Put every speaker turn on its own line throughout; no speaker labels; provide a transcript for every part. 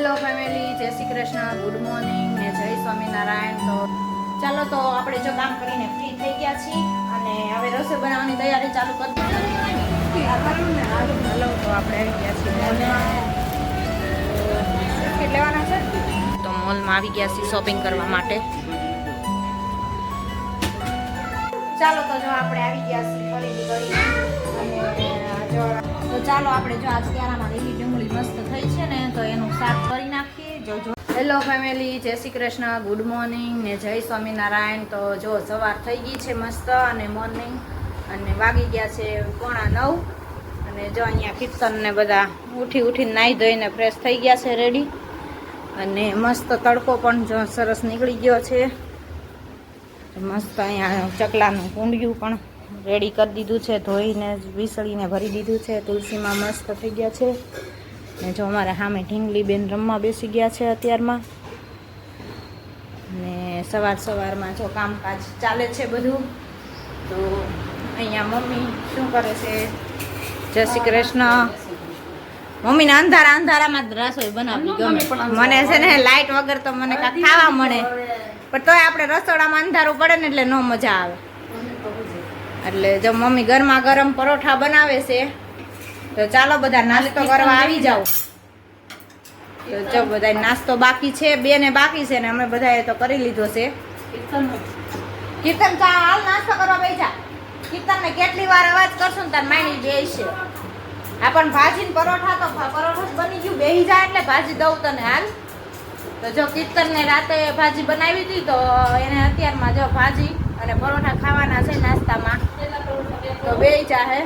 Hello family જય Shri Krishna good morning ને જય સ્વામિનારાયણ. તો ચાલો તો આપણે જો કામ કરીને ફ્રી થઈ ગયા છીએ અને હવે રસોઈ બનાવવાની તૈયારી ચાલુ કરી હલો તો આપણે આવી ગયા છીએ. લેવાના છે? તો મોલમાં આવી ગયા છીએ શોપિંગ કરવા માટે. ચાલો તો જો આપણે આવી ગયા છીએ ખરીદી કરી અને જો તો ચાલો આપણે જો આજ ક્યારામાં લીલી ડુંગળી મસ્ત થઈ છે ને, તો એનું શાક કરી નાખીએ. જો જો. હેલો ફેમિલી જય શ્રી કૃષ્ણ ગુડ મોર્નિંગ ને જય સ્વામિનારાયણ. તો જો સવાર થઈ ગઈ છે મસ્ત અને મોર્નિંગ અને વાગી ગયા છે પોણા નવ. અને જો અહીંયા કીર્તન ને બધા ઉઠી ઉઠીને નાહી ધોઈને ફ્રેશ થઈ ગયા છે રેડી અને મસ્ત તડકો પણ જો સરસ નીકળી ગયો છે. મસ્ત અહીંયા ચકલાનું કુંડિયું પણ રેડી કરી દીધું છે ધોઈને વિસળીને ભરી દીધું છે તુલસીમાં મસ્ત થઈ ગયા છે. ને જો અમારે સામે ઢીંગલી બેન રમવા બેસી ગયા છે અત્યારમાં. ને સવાર સવારમાં જો કામકાજ ચાલે છે બધું તો અહીંયા મમ્મી શું કરે છે? જય શ્રી કૃષ્ણ. મમ્મીને અંધારા અંધારામાં રસોઈ બનાવી ગમે. મને છે ને લાઈટ વગર તો મને કાંઈ ખાવા મળે. પણ તોય આપણે રસોડામાં અંધારું પડે ને એટલે ન મજા આવે. એટલે જો મમ્મી ગરમા ગરમ પરોઠા બનાવે છે, તો ચાલો બધા નાસ્તો કરવા આવી જાઓ. તો જો બધા નાસ્તો બાકી છે બે ને બાકી છે ને અમે બધાએ તો કરી લીધો છે. કીર્તન ચા હાલ નાસ્તો કરવા બેસા કીર્તન ને કેટલી વાર અવાજ કરશું ને તાર માઇની બે છે. આ પણ ભાજી ને પરોઠા તો પરોઠો બની ગયું. બેહી જાય એટલે ભાજી દઉં તને હાલ. તો જો કીર્તન ને રાતે ભાજી બનાવી હતી, તો એને અત્યારમાં જો ભાજી અને પરોઠા ખાવાના છે નાસ્તામાં. તો બે ચાહે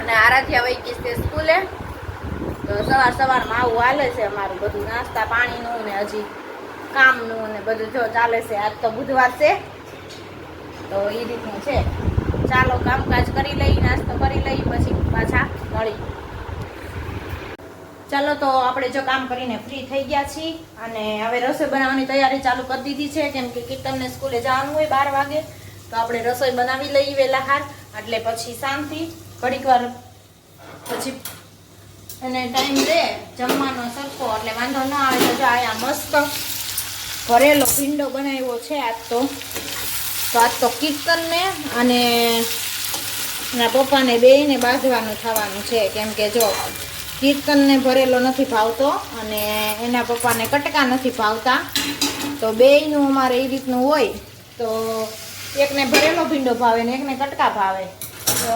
અને આરાધ્યા વહી ગઈ છે સ્કૂલે. તો સવાર સવારમાં આવું હાલે છે અમારું બધું નાસ્તા પાણીનું ને હજી કામનું ને બધું જો ચાલે છે. આજ તો બુધવાર છે. તો એ રીતનું છે. ચાલો કામકાજ કરી લઈ, નાસ્તો કરી લઈ, પછી પાછા મળી. ચાલો તો આપણે જો કામ કરીને ફ્રી થઈ ગયા છીએ અને હવે રસોઈ બનાવવાની તૈયારી ચાલુ કરી દીધી છે. કેમ કે કીર્તનને સ્કૂલે જવાનું હોય બાર વાગે. તો આપણે રસોઈ બનાવી લઈએ વહેલા હાર એટલે પછી શાંતિ, ઘડીક વાર પછી અને ટાઈમ દે, જમવાનો સરખો. એટલે વાંધો ન આવે તો જો આયા મસ્ત ભરેલો ભીંડો બનાવ્યો છે આજ તો. તો આજ તો કીર્તનને અને એના પપ્પાને બેને બાંધવાનું થવાનું છે. કેમ કે જો કીર્તનને ભરેલો નથી ભાવતો અને એના પપ્પાને કટકા નથી ભાવતા. તો બેયનું અમારે એ રીતનું હોય તો એકને ભરેલો ભીંડો ભાવે ને એકને કટકા ભાવે. તો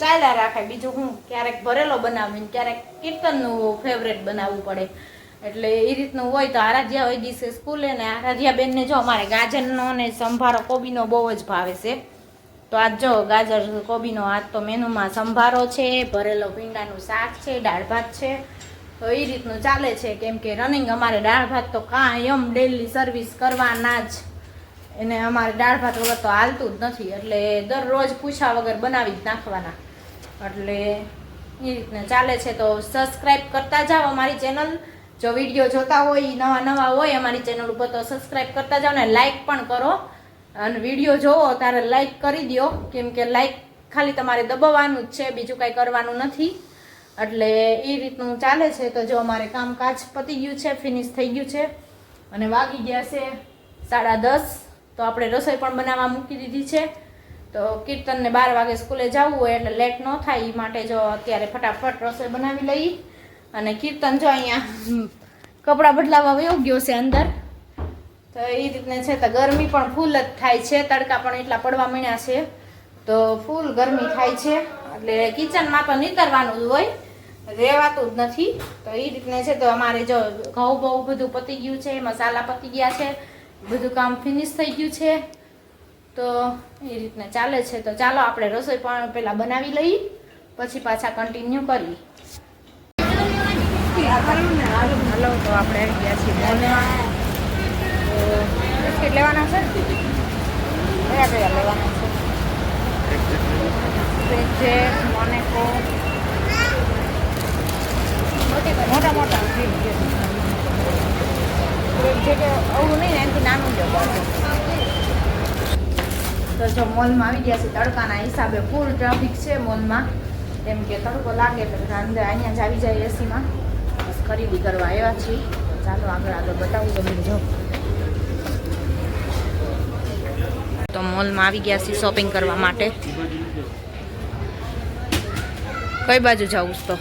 ચાલ્યા રાખે બીજું હું? ક્યારેક ભરેલો બનાવીને ક્યારેક કીર્તનનું ફેવરેટ બનાવવું પડે. એટલે એ રીતનું હોય તો આરાધ્યા હોય છે સ્કૂલે ને આરાધ્યા બેનને જો અમારે ગાજરનો ને સંભારો કોબીનો બહુ જ ભાવે છે. તો આજ જો ગાજર કોબીનો આજ તો મેનુમાં સંભારો છે, ભરેલો ભીંડાનું શાક છે, દાળ ભાત છે. તો એ રીતનું ચાલે છે, કેમ કે રનિંગ અમારે દાળ ભાત તો કાયમ ડેલી સર્વિસ કરવાના જ. એને અમારે દાળ ભાત વગર તો હાલતું જ નથી, એટલે દરરોજ પૂછા વગર બનાવી જ નાખવાના. એટલે એ રીતને ચાલે છે, તો સબસ્ક્રાઈબ કરતા જાઓ અમારી ચેનલ જો વીડિયો જોતા હોય નવા નવા હોય અમારી ચેનલ ઉપર તો સબસ્ક્રાઈબ કરતા જાઓ ને લાઈક પણ કરો. અને વીડિયો જોવો ત્યારે લાઈક કરી દો કેમ કે લાઈક ખાલી તમારે દબાવવાનું જ છે, બીજું કાંઈ કરવાનું નથી. એટલે એ રીતનું ચાલે છે તો જો અમારે કામકાજ પતી ગયું છે ફિનિશ થઈ ગયું છે, અને વાગી ગયા છે સાડા દસ, તો આપણે રસોઈ પણ બનાવવા મૂકી દીધી છે. તો કીર્તનને બાર વાગે સ્કૂલે જવું હોય એટલે લેટ ન થાય એ માટે જો અત્યારે ફટાફટ રસોઈ બનાવી લઈ. અને કીર્તન જો અહીંયા કપડાં બદલાવા ગયો છે અંદર. તો એ રીતને છે તો ગરમી પણ ફૂલ જ થાય છે તડકા પણ એટલા પડવા માંડ્યા છે. તો ફૂલ ગરમી થાય છે એટલે કિચનમાં તો નીતરવાનું જ હોય રહેવાતું જ નથી. તો એ રીતને છે તો અમારે જો ઘઉં બહુ બધું પતી ગયું છે મસાલા પતી ગયા છે બધું કામ ફિનિશ થઈ ગયું છે. તો એ રીતને ચાલે છે તો ચાલો આપણે રસોઈ પણ પહેલાં બનાવી લઈ પછી પાછા કન્ટિન્યુ કરી હલો તો આપણે આવી ગયા છીએ. બિસ્કિટ લેવાના છે? કયા કયા લેવાના છે? છે મોનેકો મોટા મોટા જે કે નહીં એનાથી નાનું જ તો જો મોલમાં આવી ગયા છે તડકાના હિસાબે ફૂલ ટ્રાફિક છે મોલમાં. કેમ કે તડકો લાગે એટલે બધા અહીંયા જ આવી જાય એસીમાં બસ ખરીદી કરવા આવ્યા છીએ. ચાલો આગળ આગળ બતાવું તમે જો તો મોલમાં આવી ગયા છીએ શોપિંગ કરવા માટે. કઈ બાજુ જવું તો?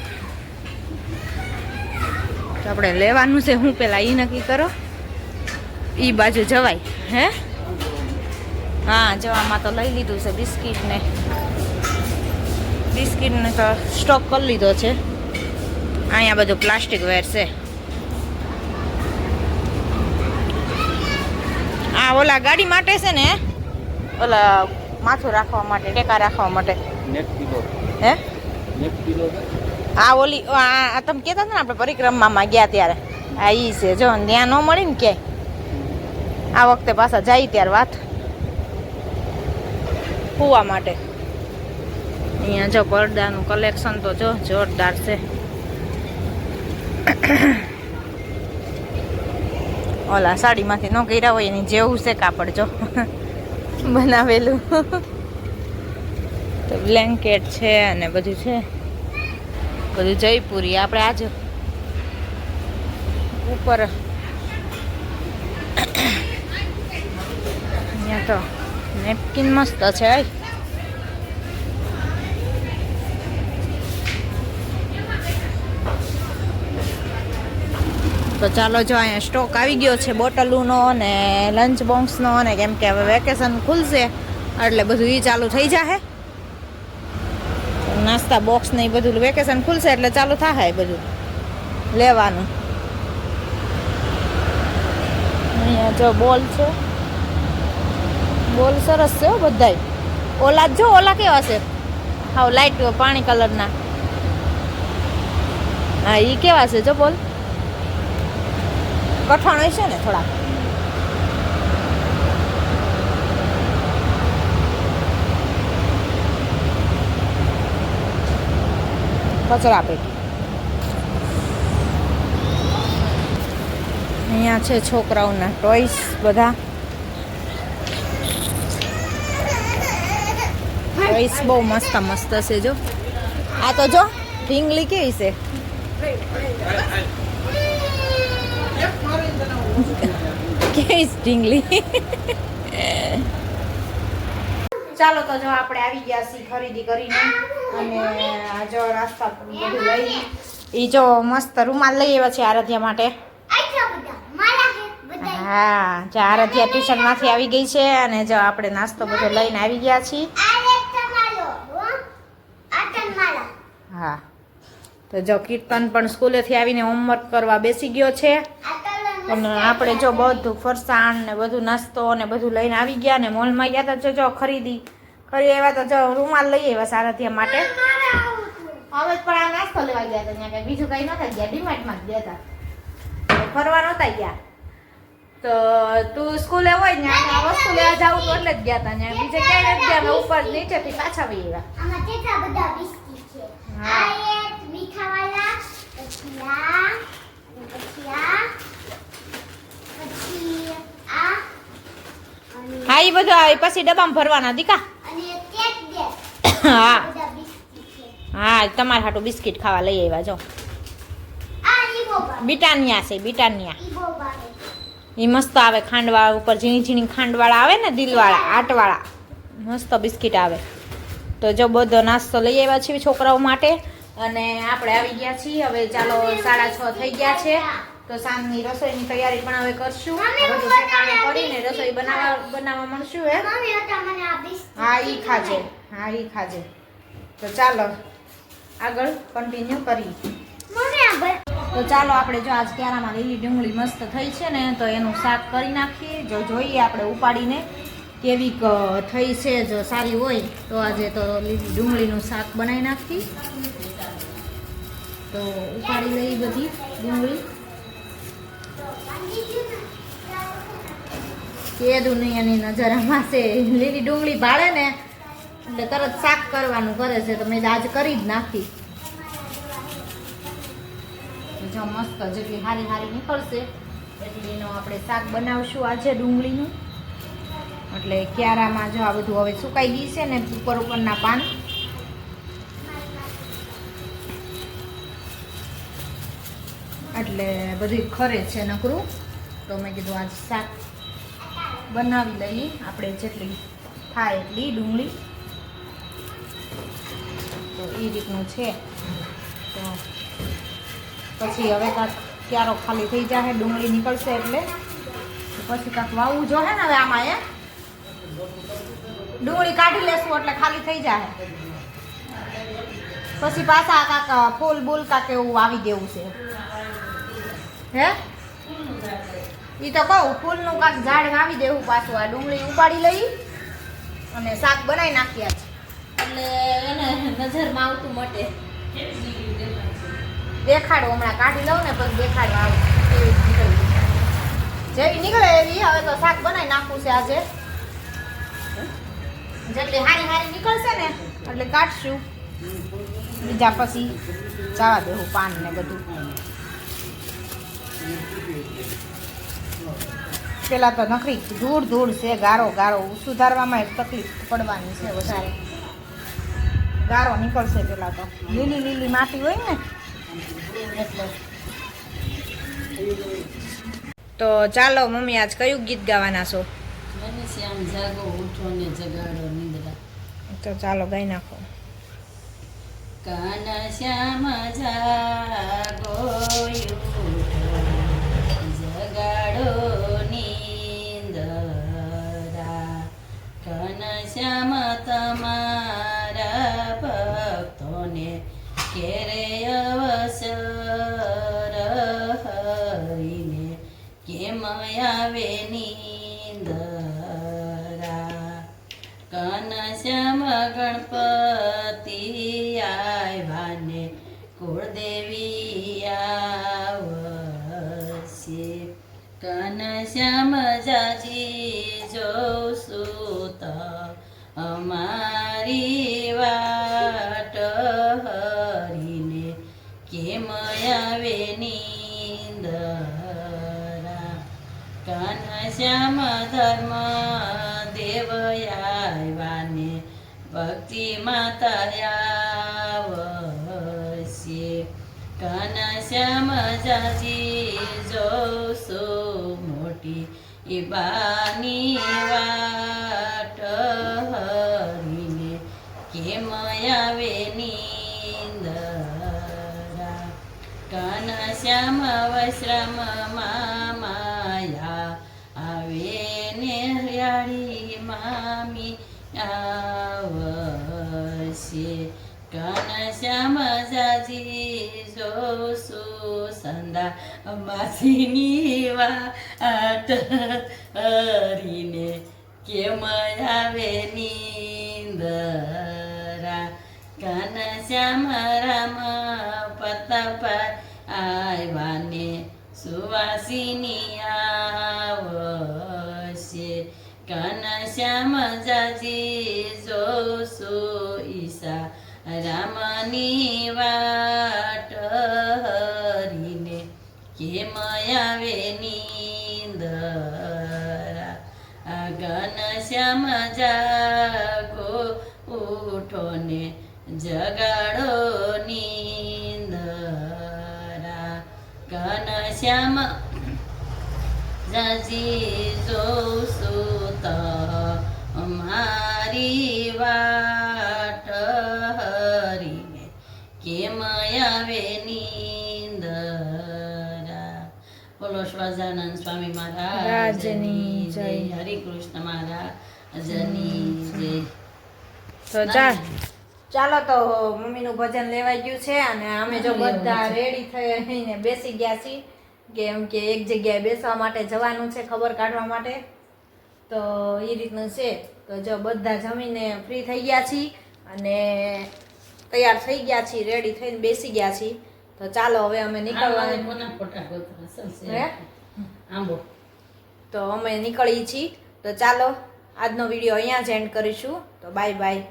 આપણે લેવાનું છે, હું પેલા એ નક્કી કરો. એ બાજુ જવાય, હે? હા, જવામાં તો લઈ લીધું છે બિસ્કીટને. બિસ્કિટને તો સ્ટોક કરી લીધો છે. અહીંયા બધું પ્લાસ્ટિક વેર છે. આ ઓલા ગાડી માટે છે ને ઓલા માથું રાખવા માટે ટેકા રાખવા માટે. હે? આ ઓલી આ તમે કહેતા હતા ને આપણે પરિક્રમામાં ગયા ત્યારે. આ ઈ છે જો ત્યાં ન મળી ને ક્યાંય. આ વખતે પાછા જાય ત્યારે વાત કૂવા માટે. અહીંયા જો પડદાનું કલેક્શન તો જો જોરદાર છે. ઓલા સાડીમાંથી ન કર્યા હોય એની જેવું છે કાપડ જો. બનાવેલું. તો બ્લેન્કેટ છે અને બધું છે. બધું જયપુરી. આપણે આજે ઉપર અહીંયા તો નેપકિન મસ્ત છે તો ચાલો જો અહીંયા સ્ટોક આવી ગયો છે બોટલોનો અને લંચ બોક્સનો અને કેમ કે હવે વેકેશન ખુલશે, એટલે બધું એ ચાલુ થઈ જશે નાસ્તા બોક્સ ને એ બધું વેકેશન ખુલશે, એટલે ચાલુ થાય બધું લેવાનું. અહીંયા જો બોલ છે. બોલ સરસ છે બધાય. ઓલા જ જો, ઓલા કેવા છે? હાવ લાઈટ પાણી કલરના હા એ કેવા છે જો બોલ. કઠણ છે ને થોડાક. કચરા પેટી. અહીંયા છે છોકરાઓના ટોયસ બધા. ટોયસ બહુ મસ્ત મસ્ત છે જો. આ તો જો, ઢીંગલી કેવી છે? કેવી ચાલો તો જો આપણે આવી ગયા છીએ ખરીદી કરીને અને જો નાસ્તા બધું લઈ ઈ જો મસ્ત રૂમાલ લઈ આવ્યા છે આરાધ્યા માટે. હા, જો આરાધ્યા ટ્યુશનમાંથી આવી ગઈ છે અને જો આપણે નાસ્તો બધો લઈને આવી ગયા છીએ. હા. તો જો કીર્તન પણ સ્કૂલેથી આવીને હોમવર્ક કરવા બેસી ગયો છે. અને આપણે જો બધું ફરસાણ ને બધું નાસ્તો ને બધું લઈને આવી ગયા ને મોલમાં ગયા તો જો જો ખરીદી. ખરી આવ્યા તો જો રૂમાલ લઈ આવ્યા સારથિયા માટે. હવે પણ આ નાસ્તો લેવા ગયા હતા ત્યાં બીજું કઈ નતા ગયા ડીમાર્ટમાં જ ગયા હતા. ફરવા નતા ગયા. તો તું સ્કૂલે હોય ને આ વસ્તુ લેવા જાવ તો એટલે જ ગયા હતા ને બીજે ક્યાંય નથી ગયા ઉપર નીચેથી પાછા વહી આવ્યા.
આમાં કેટલા બધા બિસ્કિટ છે.
હા.
આ એક મીઠાવાળા પછી આ અને પછી આ પછી આ અને
હા એ બધું આવે. પછી ડબ્બામાં ભરવાના દીકા. હા. હા તમારે હાટું બિસ્કિટ ખાવા લઈ આવ્યા જો. બીટાનિયા છે બીટાનિયા. એ મસ્ત આવે ખાંડવાળા ઉપર. ઝીણી ઝીણી ખાંડવાળા આવે ને દિલવાળા આટવાળા. મસ્ત બિસ્કિટ આવે. તો જો બધો નાસ્તો લઈ આવ્યા છીએ છોકરાઓ માટે. અને આપણે આવી ગયા છીએ. હવે ચાલો સાડા છ થઈ ગયા છે. તો સાંજની રસોઈની તૈયારી પણ હવે કરશું. બધું કરીને રસોઈ બનાવવા બનાવવા મળશું હે? હા ઈ ખાજે. હા ઈ ખાજે. તો ચાલો આગળ કન્ટિન્યુ કરી તો ચાલો આપણે જો આજ ક્યારામાં લીલી ડુંગળી મસ્ત થઈ છે ને તો એનું શાક કરી નાખીએ. જો જોઈએ આપણે ઉપાડીને કેવી થઈ છે જો સારી હોય તો આજે તો લીલી ડુંગળીનું શાક બનાવી નાખી તો ઉપાડી લઈ બધી ડુંગળી. કે દુનિયાની નજરમાં છે. લીલી ડુંગળી ભાળે ને, એટલે તરત શાક કરવાનું કરે છે, તો મેં આજ કરી જ નાખી. જો મસ્ત જેટલી હારી હારી નીકળશે, એટલી એનું આપણે શાક બનાવશું આજે ડુંગળીનું. એટલે ક્યારામાં જો આ બધું હવે સુકાઈ ગઈ છે ને, ઉપર ઉપરના પાન. એટલે બધું ખરે છે નકરું. તો મેં કીધું આજ શાક બનાવી લઈએ. આપણે જેટલી થાય એટલી ડુંગળી. તો એ રીતનું છે. તો પછી હવે કાંક ક્યારો ખાલી થઈ જાય ડુંગળી નીકળશે એટલે. પછી કાંક વાવવું જોઈએ ને હવે આમાં એ ડુંગળી કાઢી લેશું એટલે ખાલી થઈ જાય પછી પાછા કાંક ફૂલ બૂલ કાંક એવું વાવી દેવું છે. હે? એ તો કહું ફૂલનું કાંક ઝાડ વાવી દેવું પાછું. આ ડુંગળી ઉપાડી લઈ અને શાક બનાવી નાખ્યા છે. એટલે એને નજરમાં આવતું મટે. દેખાડો હમણાં કાઢી લઉં ને પછી દેખાડો આવું. જેવી નીકળે એવી હવે તો શાક બનાવી નાખવું છે આજે. જેટલી હારી હારી નીકળશે ને એટલે કાઢશું. બીજા પછી જવા દેવું પાન ને બધું. પેલા તો નખરી ધૂળ ધૂળ છે ગારો ગારો. સુધારવામાં એક તકલીફ પડવાની છે વધારે. ગારો નીકળશે પેલા તો. લીલી લીલી માટી હોય ને એટલે. તો ચાલો મમ્મી આજ કયું ગીત ગાવાના છો? તો ચાલો ગાઈ નાખો.
કાના શ્યામ જાગો કુળદેવી આવશે. કનશ્યામ જાજી જોશું સુત અમારી વાટ હરીને કેમ આવે નિંદરા? કાનશ્યામ ધર્મ દેવયાવાને ભક્તિ માતા કાનશ્યામ જાજી જોશો મોટી એ બાની વાટ હરીને કેમ આવે નિંદરા? કાન શ્યામ વશ્રમ માયા આવે ને હરિયાળી મામી આવશે. કાન શ્યામ જાજી જોશો સંદા માસીની વાત હરીને કેમ આવે નિંદરા? કાન શ્યામ રામ પતપ આવ્યાને સુવાસીની આવશે. કાન શ્યામ જાજી જાગો ઉઠો ને જગાડો નિંદરા. ઘન શ્યામ જાજી જોશું તો અમારી વાટ હરીને કેમ આવે નિંદરા? બોલો સ્વાજાનંદ સ્વામી મહારાજની જય. હરે કૃષ્ણ મહારાજની જય
તો ચાલ ચાલો તો મમ્મીનું ભજન લેવાઈ ગયું છે અને અમે જો બધા રેડી થઈને બેસી ગયા છીએ. કેમ કે એક જગ્યાએ બેસવા માટે જવાનું છે ખબર કાઢવા માટે. તો એ રીતનું છે. તો જો બધા જમીને ફ્રી થઈ ગયા છીએ અને તૈયાર થઈ ગયા છીએ રેડી થઈને બેસી ગયા છીએ. તો ચાલો હવે અમે નીકળવાનું. તો અમે નીકળી છીએ. તો ચાલો. આજનો વીડિયો અહીંયા જ એન્ડ કરીશું. તો બાય બાય